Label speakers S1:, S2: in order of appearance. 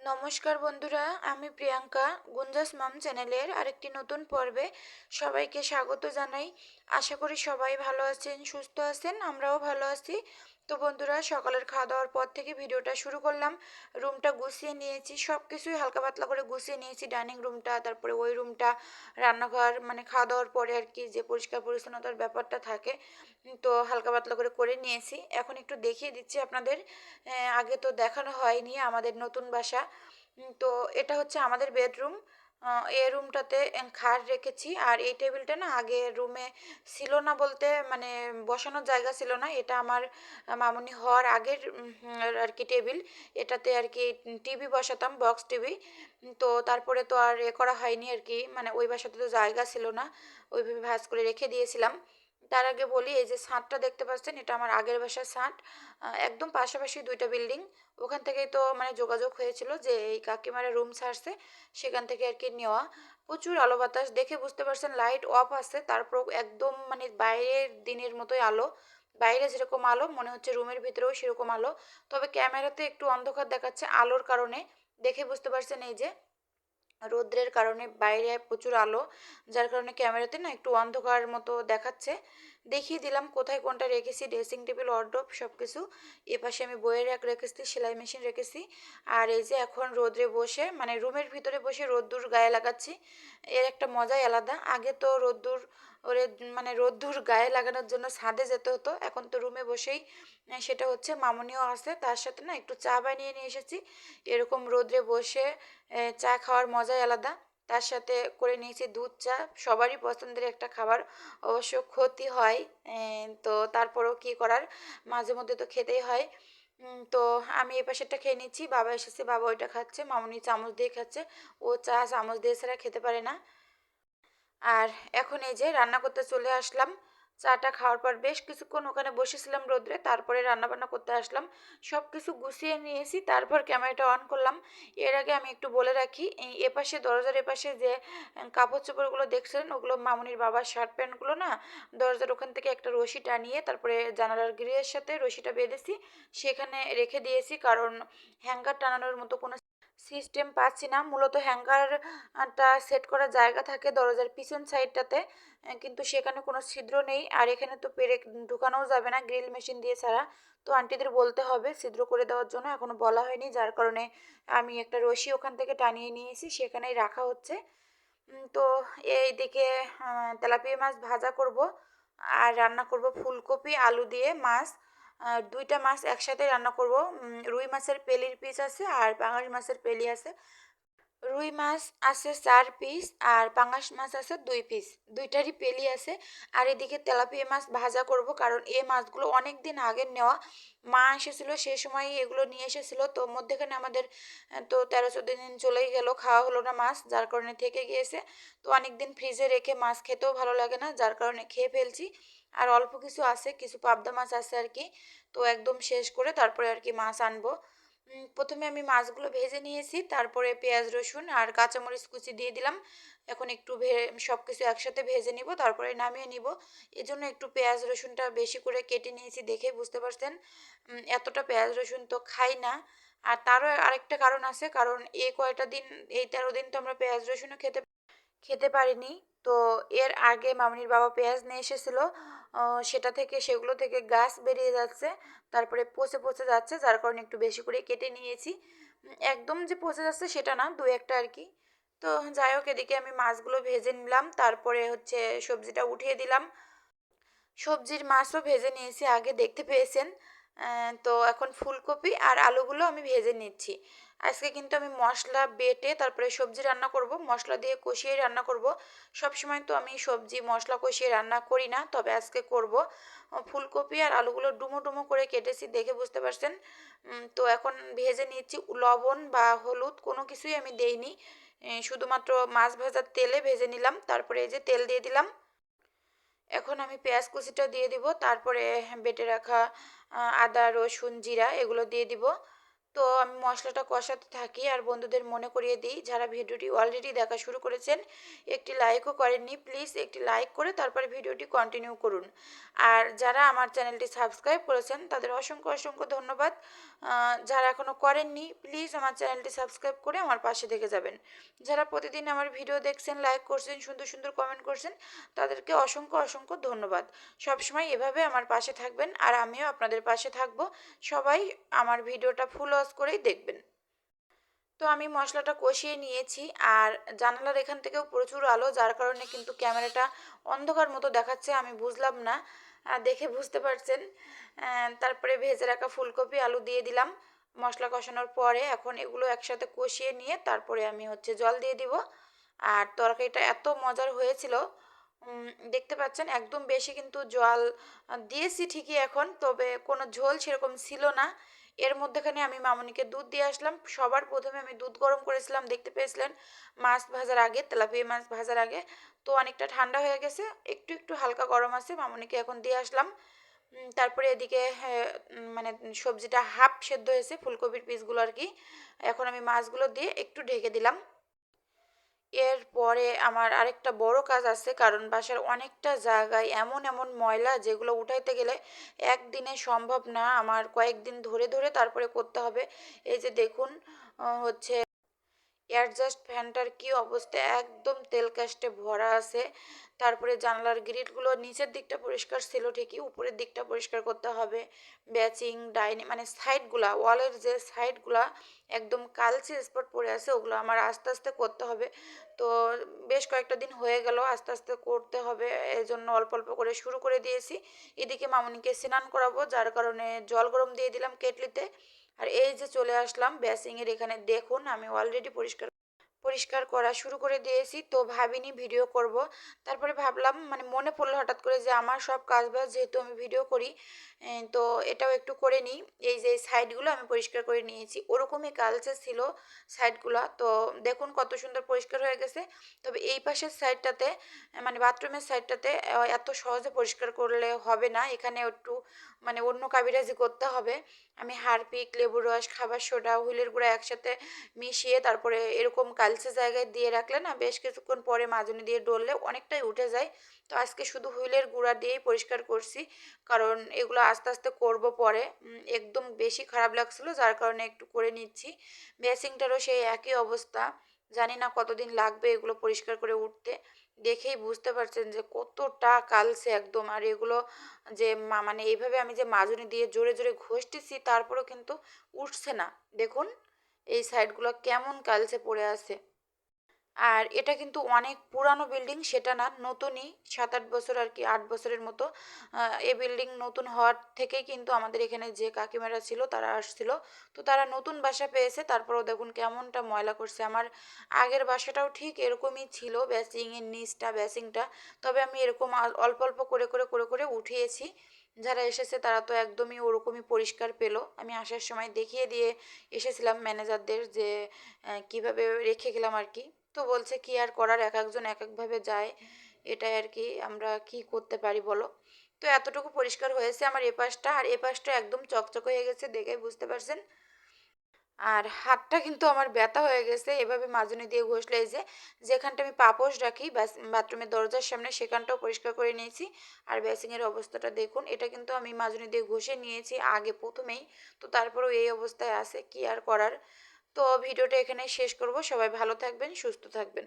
S1: নমস্কার বন্ধুরা, আমি প্রিয়াঙ্কা, গুঞ্জাস মাম চ্যানেলের আরেকটি নতুন পর্বে সবাইকে স্বাগত জানাই। আশা করি সবাই ভালো আছেন, সুস্থ আছেন, আমরাও ভালো আছি। তো বন্ধুরা, সকালের খাওয়া দাওয়ার পর থেকে ভিডিওটা শুরু করলাম। রুমটা গুছিয়ে নিয়েছি সব কিছুই হালকা পাতলা করে গুছিয়ে নিয়েছি। ডাইনিং রুমটা, তারপরে ওই রুমটা, রান্নাঘর মানে খাওয়া দাওয়ার পরে আর কি যে পরিষ্কার পরিচ্ছন্নতার ব্যাপারটা থাকে তো হালকা পাতলা করে করে নিয়েছি। এখন একটু দেখিয়ে দিচ্ছি আপনাদের আগে তো দেখানো হয়নি আমাদের নতুন বাসা তো এটা হচ্ছে আমাদের বেডরুম। এই রুমটাতে খাট রেখেছি। আর এই টেবিলটা না আগে রুমে ছিল না বলতে মানে বসানোর জায়গা ছিল না। এটা আমার মামুনি হওয়ার আগের আর কি টেবিল। এটাতে আর কি টিভি বসাতাম, বক্স টিভি। তো তারপরে তো আর এ করা হয়নি আর কি। মানে ওই বাসাতে তো জায়গা ছিল না। ওইভাবে ভাজ করে রেখে দিয়েছিলাম। তার আগে বলি, এই যে ছাদটা দেখতে পাচ্ছেন, এটা আমার আগের বাসার ছাদ। একদম পাশাপাশি দুইটা বিল্ডিং। ওখান থেকেই তো মানে যোগাযোগ হয়েছিল যে এই কাকিমারা রুম ছাড়ছে, সেখান থেকে আর কি নেওয়া। প্রচুর আলো বাতাস, দেখে বুঝতে পারছেন লাইট অফ আছে তারপর একদম মানে বাইরের দিনের মতোই আলো। বাইরে যেরকম আলো, মনে হচ্ছে রুমের ভিতরেও সেরকম আলো। তবে ক্যামেরাতে একটু অন্ধকার দেখাচ্ছে আলোর কারণে, দেখে বুঝতে পারছেন এই যে রৌদ্রের কারণে বাইরে প্রচুর আলো, যার কারণে ক্যামেরাতে না একটু অন্ধকার মতো দেখাচ্ছে। দেখিয়ে দিলাম কোথায় কোনটা রেখেছি, ড্রেসিং টেবিল অর্ডব সব কিছু এপাশে আমি বইয়ের এক রেখেছি, সেলাই মেশিন রেখেছি। আর এই যে এখন রোদ্রে বসে মানে রুমের ভিতরে বসে রোদ্দুর গায়ে লাগাচ্ছি, এর একটা মজাই আলাদা। আগে তো রোদ্দুর ওরে মানে রোদ্দুর গায়ে লাগানোর জন্য ছাদে যেতে হতো। এখন তো রুমে বসেই সেটা হচ্ছে মামনিও আছে, তার সাথে না একটু চা বানিয়ে নিয়ে এসেছি। এরকম রোদ্রে বসে চা খাওয়ার মজাই আলাদা। তার সাথে করে নিয়েছি দুধ চা, সবারই পছন্দের একটা খাবার। অবশ্য ক্ষতি হয় তো তারপরেও কী করার? মাঝে মধ্যে তো খেতেই হয়। তো আমি এই পাশেরটা খেয়ে নিচ্ছি, বাবা এসেছে, বাবা ওইটা খাচ্ছে, মামনি চামচ দিয়ে খাচ্ছে। ও চা চামচ দিয়ে ছাড়া খেতে পারে না। আর এখন এই যে রান্না করতে চলে আসলাম, চাটা খাওয়ার পর বেশ কিছুক্ষণ ওখানে বসেছিলাম রোদ্রে, তারপরে রান্নাবান্না করতে আসলাম। সব কিছু গুছিয়ে নিয়েছি, তারপর ক্যামেরাটা অন করলাম। এর আগে আমি একটু বলে রাখি, এই এপাশে দরজার এপাশে যে কাপড় চোপড়গুলো দেখছিলেন, ওগুলো মামুনির বাবার শার্ট প্যান্টগুলো না, দরজার ওখান থেকে একটা রশি টানিয়ে, তারপরে জানালার গ্রিলের সাথে রশিটা বেঁধেছি। সেখানে রেখে দিয়েছি, কারণ হ্যাঙ্গার টানানোর মতো কোনো সিস্টেম পাচ্ছি না। মূলত হ্যাঙ্গারটা সেট করার জায়গা থাকে দরজার পিছন সাইডটাতে কিন্তু সেখানে কোনো ছিদ্র নেই। আর এখানে তো পেরে ঢুকানোও যাবে না গ্রিল মেশিন দিয়ে ছাড়া। তো আন্টিদের বলতে হবে ছিদ্র করে দেওয়ার জন্য এখনও বলা হয়নি। যার কারণে আমি একটা রশি ওখান থেকে টানিয়ে নিয়েছি, সেখানেই রাখা হচ্ছে। তো এইদিকে তেলাপিয়া মাছ ভাজা করব। আর রান্না করব ফুলকপি, আলু দিয়ে মাছ। দুইটা মাছ একসাথে রান্না করব। রুই মাছের পেলির পিস আছে আর পাঙাশ মাছের পেলি আছে। রুই মাছ আছে চার পিস আর পাঙাশ মাছ আছে দুই পিস। দুইটারই পেলি আছে আর এদিকে তেলাপিয়া মাছ ভাজা করব কারণ এই মাছগুলো অনেক দিন আগে নেওয়া। মা এসেছিল, সে সময় এগুলো নিয়ে এসেছিল। তো মধ্যেখানে আমাদের তো তেরো চোদ্দ দিন চলেই গেল, খাওয়া হলো না মাছ, যার কারণে থেকে গিয়েছে। তো অনেক দিন ফ্রিজে রেখে মাছ খেতেও ভালো লাগে না, যার কারণে খেয়ে ফেলছি। আর অল্প কিছু আছে, কিছু পাবদা মাছ আছে আর কি তো একদম শেষ করে তারপরে আর কি মাছ আনব। প্রথমে আমি মাছগুলো ভেজে নিয়েছি, তারপরে পেঁয়াজ, রসুন আর কাঁচামরিচ কুচি দিয়ে দিলাম। এখন একটু সব কিছু একসাথে ভেজে নিব, তারপরে নামিয়ে নিব। এজন্য একটু পেঁয়াজ, রসুনটা বেশি করে কেটে নিয়েছি দেখে বুঝতে পারছেন। এতটা পেঁয়াজ, রসুন তো খাই না। আর তারও আরেকটা কারণ আছে, কারণ এই কয়টা দিন, এই তেরো দিন তো আমরা পেঁয়াজ, রসুনও খেতে খেতে পারিনি। তো এর আগে মামনির বাবা পেঁয়াজ নিয়ে এসেছিল সেটা থেকে, সেগুলো থেকে গাছ বেরিয়ে যাচ্ছে, তারপরে পচে পচে যাচ্ছে, যার কারণে একটু বেশি করে কেটে নিয়েছি। একদম যে পচে যাচ্ছে সেটা না, দু একটা আর কি। তো যাই হোক, এদিকে আমি মাছগুলো ভেজে নিলাম, তারপরে হচ্ছে সবজিটা উঠিয়ে দিলাম। সবজির মাছও ভেজে নিয়েছি, আগে দেখতে পেয়েছেন। তো এখন ফুলকপি আর আলুগুলো আমি ভেজে নিচ্ছি। আজকে কিন্তু আমি মশলা বেটে তারপরে সবজি রান্না করব, মশলা দিয়ে কষিয়ে রান্না করব। সব সময় তো আমি সবজি, মশলা কষিয়ে রান্না করি না, তবে আজকে করব। ফুলকপি আর আলুগুলো ডুমো ডুমো করে কেটেছি, দেখে বুঝতে পারছেন? তো এখন ভেজে নিচ্ছি, লবণ বা হলুদ কোনো কিছুই আমি দেইনি। শুধুমাত্র মাছ ভাজার তেলে ভেজে নিলাম, তারপরে এই যে তেল দিয়ে দিলাম। এখন আমি পেঁয়াজ কুচিটা দিয়ে দিব, তারপরে বেটে রাখা আদা রসুন জিরা এগুলো দিয়ে দিব। তো আমি মশলাটা কষাতে থাকি আর বন্ধুদের মনে করিয়ে দিই। যারা ভিডিওটি অলরেডি দেখা শুরু করেছেন, একটি লাইকও করেননি প্লিজ একটি লাইক করে তারপরে ভিডিওটি কন্টিনিউ করুন। আর যারা আমার চ্যানেলটি সাবস্ক্রাইব করেছেন, তাদের অসংখ্য অসংখ্য ধন্যবাদ। যারা এখনও করেননি প্লিজ আমার চ্যানেলটি সাবস্ক্রাইব করে আমার পাশে থেকে যাবেন। যারা প্রতিদিন আমার ভিডিও দেখছেন লাইক করছেন, সুন্দর সুন্দর কমেন্ট করছেন, তাদেরকে অসংখ্য অসংখ্য ধন্যবাদ। সবসময় এভাবে আমার পাশে থাকবেন আর আমিও আপনাদের পাশে থাকব। সবাই আমার ভিডিওটা ফুল ওয়াশ করেই দেখবেন। তো আমি মশলাটা কষিয়ে নিয়েছি আর জানালার এখান থেকেও প্রচুর আলো, যার কারণে কিন্তু ক্যামেরাটা অন্ধকার মতো দেখাচ্ছে, আমি বুঝলাম না। দেখে বুঝতে পারছেন। তারপরে ভেজে রাখা ফুলকপি, আলু দিয়ে দিলাম মশলা কষানোর পরে। এখন এগুলো একসাথে কষিয়ে নিয়ে তারপরে আমি হচ্ছে জল দিয়ে দিব। আর তরকারিটা এত মজার হয়েছিল দেখতে পাচ্ছেন একদম বেশি কিন্তু জল দিয়েছি ঠিকই এখন, তবে কোনো ঝোল সেরকম ছিল না। এর মধ্যেখানে আমি মামনিকে দুধ দিয়ে আসলাম। সবার প্রথমে আমি দুধ গরম করেছিলাম দেখতে পেয়েছিলেন মাছ ভাজার আগে তেলাপিয়া মাছ ভাজার আগে। তো অনেকটা ঠান্ডা হয়ে গেছে একটু একটু হালকা গরম আছে মামনিকে এখন দিয়ে আসলাম। তারপরে এদিকে হ্যাঁ, মানে সবজিটা হাফ সেদ্ধ হয়েছে ফুলকপির পিসগুলো আর কি। এখন আমি মাছগুলো দিয়ে একটু ঢেকে দিলাম। এরপরে আমার আরেকটা বড় কাজ আছে, কারণ বাসার অনেকটা জায়গায় এমন এমন ময়লা যেগুলো উঠাইতে গেলে একদিনে সম্ভব না। আমার কয়েকদিন ধরে ধরে তারপরে করতে হবে। এই যে দেখুন হচ্ছে অ্যাডজাস্ট ফ্যানটার কি অবস্থা? একদম তেল কাস্টে ভরা আছে। তারপরে জানলার গ্রিলগুলো নিচের দিকটা পরিষ্কার ছিল ঠিকই, উপরের দিকটা পরিষ্কার করতে হবে। ব্যাচিং, ডাইনিং মানে সাইডগুলা, ওয়ালের যে সাইডগুলা একদম কালচে স্পট পড়ে আছে, ওগুলো আমার আস্তে আস্তে করতে হবে। তো বেশ কয়েকটা দিন হয়ে গেল, আস্তে আস্তে করতে হবে এই জন্য অল্প অল্প করে শুরু করে দিয়েছি। এদিকে মামুনিকে স্নান করাবো, যার কারণে জল গরম দিয়ে দিলাম কেটলিতে। আর এই যে চলে আসলাম বেসিংয়ের এখানে দেখুন আমি অলরেডি পরিষ্কার পরিষ্কার করা শুরু করে দিয়েছি। তো ভাবিনি ভিডিও করব। তারপরে ভাবলাম মানে মনে পড়ল হঠাৎ করে যে আমার সব কাজ বাজ যেহেতু আমি ভিডিও করি তো এটাও একটু করে নিই। এই যে সাইডগুলো আমি পরিষ্কার করে নিয়েছি, ওরকমই কালচে ছিল সাইডগুলো তো দেখুন কত সুন্দর পরিষ্কার হয়ে গেছে। তবে এই পাশের সাইডটাতে মানে বাথরুমের সাইডটাতে এত সহজে পরিষ্কার করলে হবে না। এখানে একটু মানে অন্য কাবিরাজি করতে হবে। আমি হারপিক লেবুর রস, খাবার সোডা, হুইলের গুঁড়া একসাথে মিশিয়ে তারপরে এরকম কালচে জায়গায় দিয়ে রাখলে না বেশ কিছুক্ষণ পরে মাজনি দিয়ে ডললে অনেকটাই উঠে যায়। তো আজকে শুধু হুইলের গুঁড়া দিয়েই পরিষ্কার করছি, কারণ এগুলো আস্তে আস্তে করব পরে। একদম বেশি খারাপ লাগছিল, যার কারণে একটু করে নিচ্ছি। বেসিংটারও সেই একই অবস্থা। জানি না কতদিন লাগবে এগুলো পরিষ্কার করে উঠতে। দেখেই বুঝতে পারছেন যে কতটা কালসে একদম। আর এগুলো যে মানে এইভাবে আমি যে মাজনি দিয়ে জোরে জোরে ঘষতেছি, তারপরেও কিন্তু উঠছে না। দেখুন। এই সাইডগুলো কেমন কালচে পড়ে আছে। আর এটা কিন্তু অনেক পুরানো বিল্ডিং, সেটা না, নতুনই সাত আট বছর আর কি, আট বছরের মতো। এই বিল্ডিং নতুন হওয়ার থেকেই কিন্তু আমাদের এখানে যে কাকিমারা ছিল, তারা আসছিল। তো তারা নতুন বাসা পেয়েছে, তারপরও দেখুন কেমনটা ময়লা করছে। আমার আগের বাসাটাও ঠিক এরকমই ছিল, ব্যাসিংয়ের নিচটা, ব্যাসিংটা। তবে আমি এরকম অল্প অল্প করে করে করে করে উঠিয়েছি। যারা এসেছে তারা তো একদমই ওরকমই পরিষ্কার পেল। আমি আসার সময় দেখিয়ে দিয়ে এসেছিলাম ম্যানেজারদের যে কীভাবে রেখে গেলাম আর কি। তো বলছে কি আর করার, এক একজন এক একভাবে যায়। এটাই আর কি, আমরা কি করতে পারি বলো? তো এতটুকু পরিষ্কার হয়েছে আমার এ পাশটা আর এ পাশটা একদম চকচক হয়ে গেছে দেখে বুঝতে পারছেন। আর হাতটা কিন্তু আমার ব্যথা হয়ে গেছে। এভাবে মাজনি দিয়ে ঘষলে যে, যেখানটা আমি পাপোশ রাখি বাথরুমের দরজার সামনে সেখানটাও পরিষ্কার করে নিয়েছি। আর ব্যাসিংয়ের অবস্থাটা দেখুন, এটা কিন্তু আমি মাজনি দিয়ে ঘষে নিয়েছি আগে প্রথমেই। তো তারপরেও এই অবস্থায় আছে, কি আর করার? তো ভিডিওটা এখানে শেষ করব। সবাই ভালো থাকবেন, সুস্থ থাকবেন।